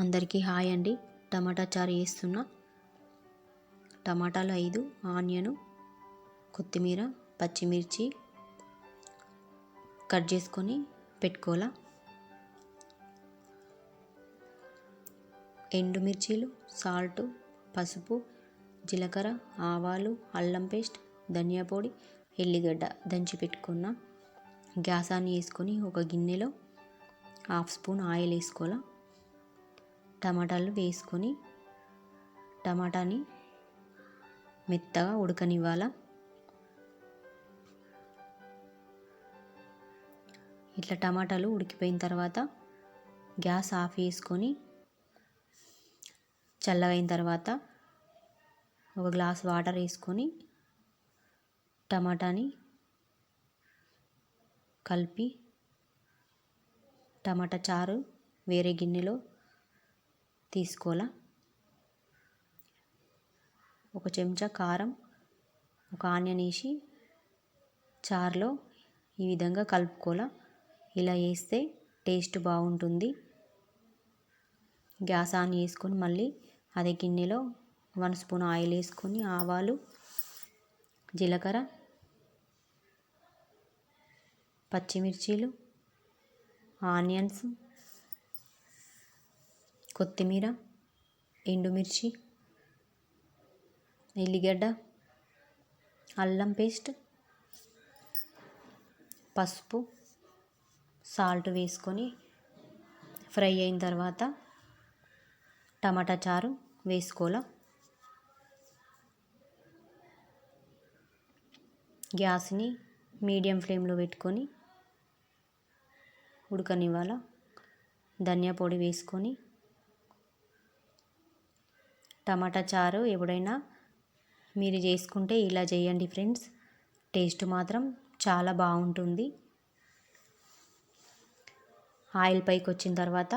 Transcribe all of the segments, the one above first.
అందరికీ హాయ్ అండి. టమాటా చారు వేస్తున్నా టమాటాలు ఐదు ఆనియను కొత్తిమీర పచ్చిమిర్చి కట్ చేసుకొని పెట్టుకోవాలా? ఎండుమిర్చీలు సాల్ట్ పసుపు జీలకర్ర ఆవాలు అల్లం పేస్ట్ ధనియా పొడి ఎల్లిగడ్డ దంచి పెట్టుకున్న. గ్యాస్ ఆన్ వేసుకొని ఒక గిన్నెలో హాఫ్ స్పూన్ ఆయిల్ వేసుకోవాలా? టమాటాలు వేసుకొని టమాటాని మెత్తగా ఉడకనివ్వాల. ఇట్లా టమాటాలు ఉడికిపోయిన తర్వాత గ్యాస్ ఆఫ్ చేసుకొని చల్లగైన తర్వాత ఒక గ్లాస్ వాటర్ వేసుకొని టమాటాని కలిపి టమాటా చారు వేరే గిన్నెలో తీసుకోవాలా? ఒక చెంచా కారం ఒక ఆనియన్ వేసి చారులో ఈ విధంగా కలుపుకోవాలా? ఇలా వేస్తే టేస్ట్ బాగుంటుంది. గ్యాస్ ఆన్ చేసుకొని మళ్ళీ అదే గిన్నెలో వన్ స్పూన్ ఆయిల్ వేసుకొని ఆవాలు జీలకర్ర పచ్చిమిర్చీలు ఆనియన్స్ కొత్తిమీర ఎండుమిర్చి ఎల్లిగడ్డ అల్లం పేస్ట్ పసుపు సాల్ట్ వేసుకొని ఫ్రై అయిన తర్వాత టమాటా చారు వేసుకోవాలా? గ్యాస్ని మీడియం ఫ్లేమ్లో పెట్టుకొని ఉడకనివ్వాలా? ధనియా పొడి వేసుకొని టమాటా చారు ఎప్పుడైనా మీరు చేసుకుంటే ఇలా చేయండి ఫ్రెండ్స్. టేస్ట్ మాత్రం చాలా బాగుంటుంది. ఆయిల్ పైకి వచ్చిన తర్వాత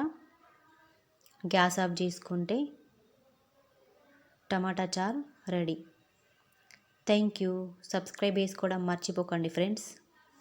గ్యాస్ ఆఫ్ చేసుకుంటే టమాటా చారు రెడీ. Thank you. సబ్స్క్రైబ్ చేసుకోవడం మర్చిపోకండి ఫ్రెండ్స్.